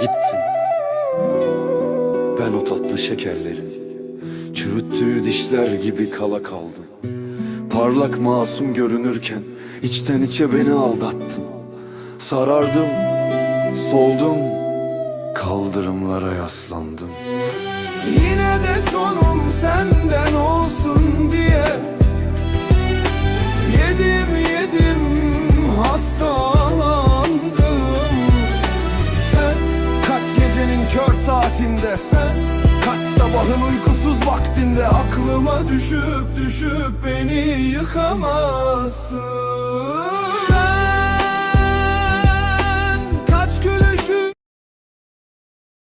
Gittin Ben o tatlı şekerlerin Çürüttüğü dişler gibi kala kaldım. Parlak masum görünürken içten içe beni aldattın. Sarardım, soldum Kaldırımlara yaslandım. Yine de sonum saatinde Sen kaç sabahın uykusuz vaktinde Aklıma düşüp düşüp beni yıkamazsın